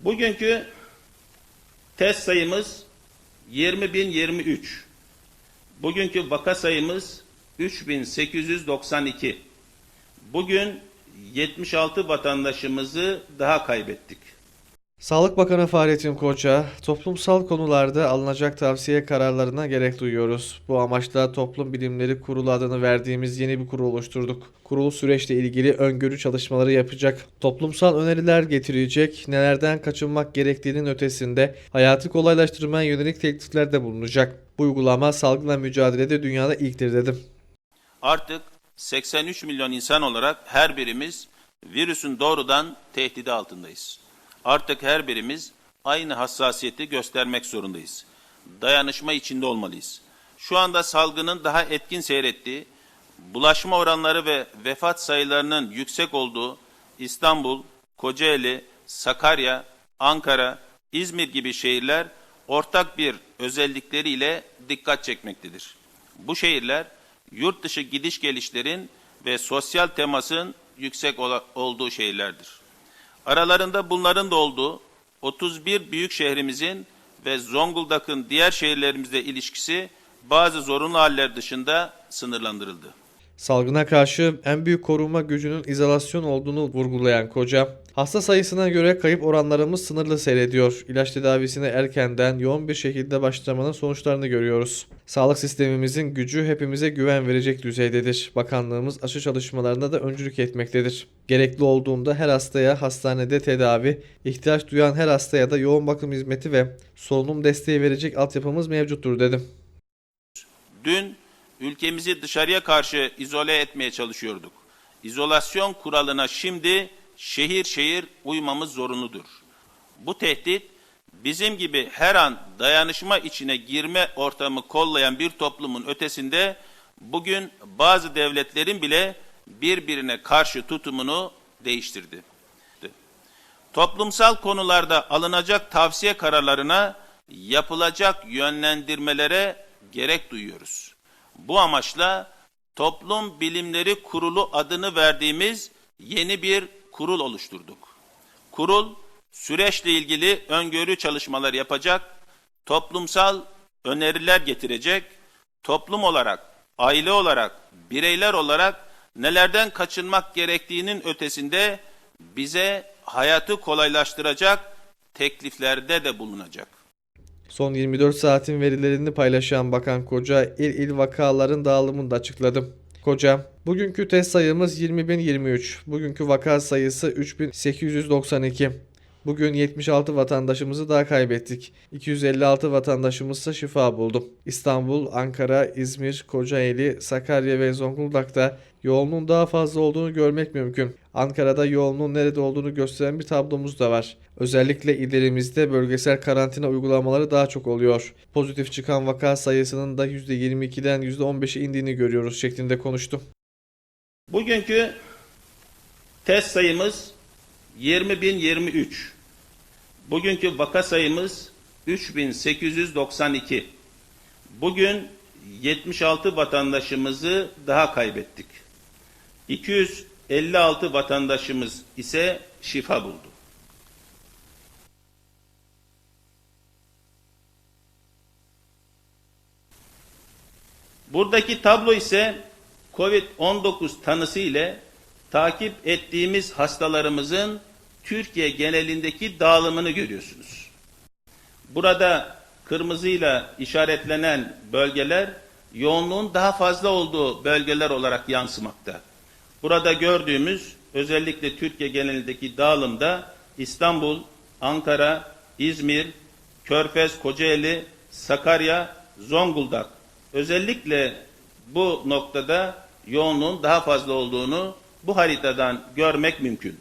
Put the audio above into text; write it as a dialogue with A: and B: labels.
A: Bugünkü test sayımız 20.023. Bugünkü vaka sayımız 3892. Bugün 76 vatandaşımızı daha kaybettik.
B: Sağlık Bakanı Fahrettin Koca, toplumsal konularda alınacak tavsiye kararlarına gerek duyuyoruz. Bu amaçla Toplum Bilimleri Kurulu adını verdiğimiz yeni bir kurul oluşturduk. Kurul süreçle ilgili öngörü çalışmaları yapacak, toplumsal öneriler getirecek, nelerden kaçınmak gerektiğinin ötesinde hayatı kolaylaştırmaya yönelik tekliflerde bulunacak. Bu uygulama salgınla mücadelede dünyada ilktir dedim.
A: Artık 83 milyon insan olarak her birimiz virüsün doğrudan tehdidi altındayız. Artık her birimiz aynı hassasiyeti göstermek zorundayız. Dayanışma içinde olmalıyız. Şu anda salgının daha etkin seyrettiği, bulaşma oranları ve vefat sayılarının yüksek olduğu İstanbul, Kocaeli, Sakarya, Ankara, İzmir gibi şehirler ortak bir özellikleriyle dikkat çekmektedir. Bu şehirler yurt dışı gidiş gelişlerin ve sosyal temasın yüksek olduğu şehirlerdir. Aralarında bunların da olduğu 31 büyük şehrimizin ve Zonguldak'ın diğer şehirlerimizle ilişkisi bazı zorunlu haller dışında sınırlandırıldı.
B: Salgına karşı en büyük korunma gücünün izolasyon olduğunu vurgulayan Koca, hasta sayısına göre kayıp oranlarımız sınırlı seyrediyor. İlaç tedavisine erkenden yoğun bir şekilde başlamanın sonuçlarını görüyoruz. Sağlık sistemimizin gücü hepimize güven verecek düzeydedir. Bakanlığımız aşı çalışmalarında da öncülük etmektedir. Gerekli olduğunda her hastaya hastanede tedavi, ihtiyaç duyan her hastaya da yoğun bakım hizmeti ve solunum desteği verecek altyapımız mevcuttur dedim.
A: Dün ülkemizi dışarıya karşı izole etmeye çalışıyorduk. İzolasyon kuralına şimdi şehir şehir uymamız zorunludur. Bu tehdit bizim gibi her an dayanışma içine girme ortamı kollayan bir toplumun ötesinde bugün bazı devletlerin bile birbirine karşı tutumunu değiştirdi. Toplumsal konularda alınacak tavsiye kararlarına, yapılacak yönlendirmelere gerek duyuyoruz. Bu amaçla Toplum Bilimleri Kurulu adını verdiğimiz yeni bir kurul oluşturduk. Kurul süreçle ilgili öngörü çalışmalar yapacak, toplumsal öneriler getirecek, toplum olarak, aile olarak, bireyler olarak nelerden kaçınmak gerektiğinin ötesinde bize hayatı kolaylaştıracak tekliflerde de bulunacak.
B: Son 24 saatin verilerini paylaşan Bakan Koca il il vakaların dağılımını da açıkladı. Koca, bugünkü test sayımız 20.023, bugünkü vaka sayısı 3892. Bugün 76 vatandaşımızı daha kaybettik. 256 vatandaşımızsa şifa buldu. İstanbul, Ankara, İzmir, Kocaeli, Sakarya ve Zonguldak'ta yoğunluğun daha fazla olduğunu görmek mümkün. Ankara'da yoğunluğun nerede olduğunu gösteren bir tablomuz da var. Özellikle illerimizde bölgesel karantina uygulamaları daha çok oluyor. Pozitif çıkan vaka sayısının da %22'den %15'e indiğini görüyoruz şeklinde konuştu.
A: Bugünkü test sayımız 20.023. Bugünkü vaka sayımız 3892. Bugün 76 vatandaşımızı daha kaybettik. 256 vatandaşımız ise şifa buldu. Buradaki tablo ise COVID-19 tanısı ile takip ettiğimiz hastalarımızın Türkiye genelindeki dağılımını görüyorsunuz. Burada kırmızıyla işaretlenen bölgeler yoğunluğun daha fazla olduğu bölgeler olarak yansımakta. Burada gördüğümüz özellikle Türkiye genelindeki dağılımda İstanbul, Ankara, İzmir, Körfez, Kocaeli, Sakarya, Zonguldak özellikle bu noktada yoğunluğun daha fazla olduğunu bu haritadan görmek mümkün.